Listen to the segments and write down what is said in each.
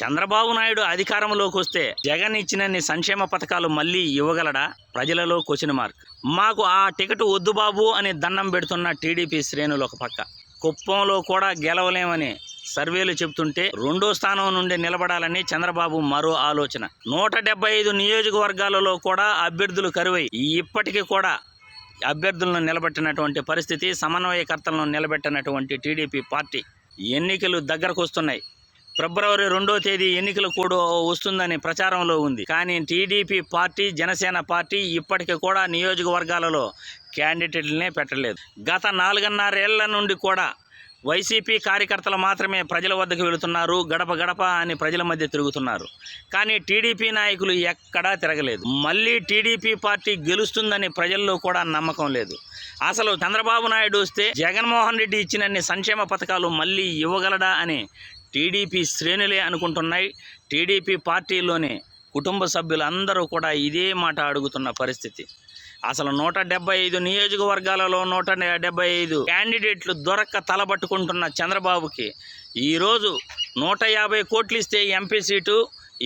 చంద్రబాబు నాయుడు అధికారంలోకి వస్తే జగన్ ఇచ్చినన్ని సంక్షేమ పథకాలు మళ్ళీ ఇవ్వగలడా? ప్రజలలో క్వశ్చన్ మార్క్. మాకు ఆ టికెట్ వద్దు బాబు అని దండం పెడుతున్న టీడీపీ శ్రేణులు ఒక పక్క. కుప్పంలో కూడా గెలవలేమని సర్వేలు చెబుతుంటే రెండో స్థానం నుండి నిలబడాలని చంద్రబాబు మరో ఆలోచన. నూట డెబ్బై ఐదు నియోజకవర్గాలలో కూడా అభ్యర్థులు కరువై ఇప్పటికీ కూడా అభ్యర్థులను నిలబెట్టినటువంటి పరిస్థితి సమన్వయకర్తలను నిలబెట్టినటువంటి టీడీపీ పార్టీ ఎన్నికలు దగ్గరకు వస్తున్నాయి. ఫిబ్రవరి రెండో తేదీ ఎన్నికలు కూడా వస్తుందని ప్రచారంలో ఉంది. కానీ టీడీపీ పార్టీ జనసేన పార్టీ ఇప్పటికీ కూడా నియోజకవర్గాలలో క్యాండిడేట్లనే పెట్టలేదు. గత నాలుగున్నరేళ్ళ నుండి కూడా వైసీపీ కార్యకర్తలు మాత్రమే ప్రజల వద్దకు వెళుతున్నారు. గడప గడప అని ప్రజల మధ్య తిరుగుతున్నారు. కానీ టీడీపీ నాయకులు ఎక్కడా తిరగలేదు. మళ్ళీ టీడీపీ పార్టీ గెలుస్తుందని ప్రజల్లో కూడా నమ్మకం లేదు. అసలు చంద్రబాబు నాయుడు వస్తే జగన్మోహన్ రెడ్డి ఇచ్చినన్ని సంక్షేమ పథకాలు మళ్ళీ ఇవ్వగలడా అని టీడీపీ శ్రేణులే అనుకుంటున్నాయి. టీడీపీ పార్టీలోని కుటుంబ సభ్యులందరూ కూడా ఇదే మాట అడుగుతున్న పరిస్థితి. అసలు నూట డెబ్బై ఐదు నియోజకవర్గాలలో నూట డెబ్బై ఐదు క్యాండిడేట్లు దొరక్క తలబట్టుకుంటున్న చంద్రబాబుకి ఈరోజు నూట యాభై కోట్లు ఇస్తే ఎంపీ సీటు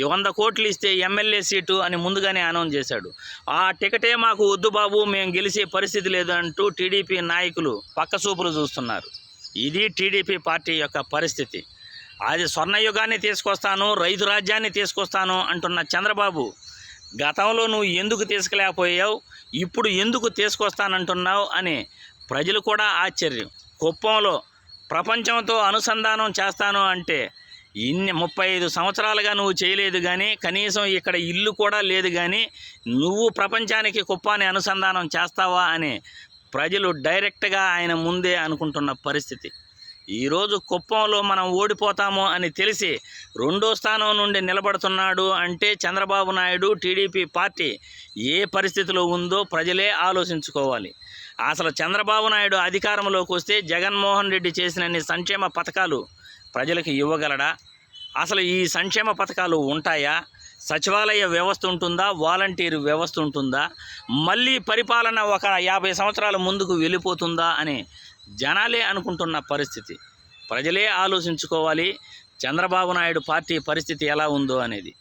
ఈ వంద కోట్లు ఇస్తే ఎమ్మెల్యే సీటు అని ముందుగానే అనౌన్స్ చేశాడు. ఆ టికెటే మాకు వద్దు బాబు మేము గెలిచే పరిస్థితి లేదు అంటూ టీడీపీ నాయకులు పక్కసూపులు చూస్తున్నారు. ఇది టీడీపీ పార్టీ యొక్క పరిస్థితి. అది స్వర్ణయుగాన్ని తీసుకొస్తాను రైతు రాజ్యాన్ని తీసుకొస్తాను అంటున్న చంద్రబాబు గతంలో నువ్వు ఎందుకు తీసుకులేకపోయావు? ఇప్పుడు ఎందుకు తీసుకొస్తానంటున్నావు? అని ప్రజలు కూడా ఆశ్చర్యం. కుప్పంలో ప్రపంచంతో అనుసంధానం చేస్తాను అంటే ఇన్ని ముప్పై ఐదు సంవత్సరాలుగా నువ్వు చేయలేదు కానీ కనీసం ఇక్కడ ఇల్లు కూడా లేదు కానీ నువ్వు ప్రపంచానికి కుప్పాన్ని అనుసంధానం చేస్తావా? అని ప్రజలు డైరెక్ట్గా ఆయన ముందే అనుకుంటున్న పరిస్థితి. ఈరోజు కుప్పంలో మనం ఓడిపోతాము అని తెలిసి రెండో స్థానం నుండి నిలబడుతున్నాడు అంటే చంద్రబాబు నాయుడు టీడీపీ పార్టీ ఏ పరిస్థితిలో ఉందో ప్రజలే ఆలోచించుకోవాలి. అసలు చంద్రబాబు నాయుడు అధికారంలోకి వస్తే జగన్మోహన్ రెడ్డి చేసినన్ని సంక్షేమ పథకాలు ప్రజలకు ఇవ్వగలడా? అసలు ఈ సంక్షేమ పథకాలు ఉంటాయా? సచివాలయ వ్యవస్థ ఉంటుందా? వాలంటీర్ వ్యవస్థ ఉంటుందా? మళ్ళీ పరిపాలన ఒక యాభై సంవత్సరాల ముందుకు వెళ్ళిపోతుందా అని జనాలే అనుకుంటున్న పరిస్థితి. ప్రజలే ఆలోచించుకోవాలి చంద్రబాబు నాయుడు పార్టీ పరిస్థితి ఎలా ఉందో అనేది.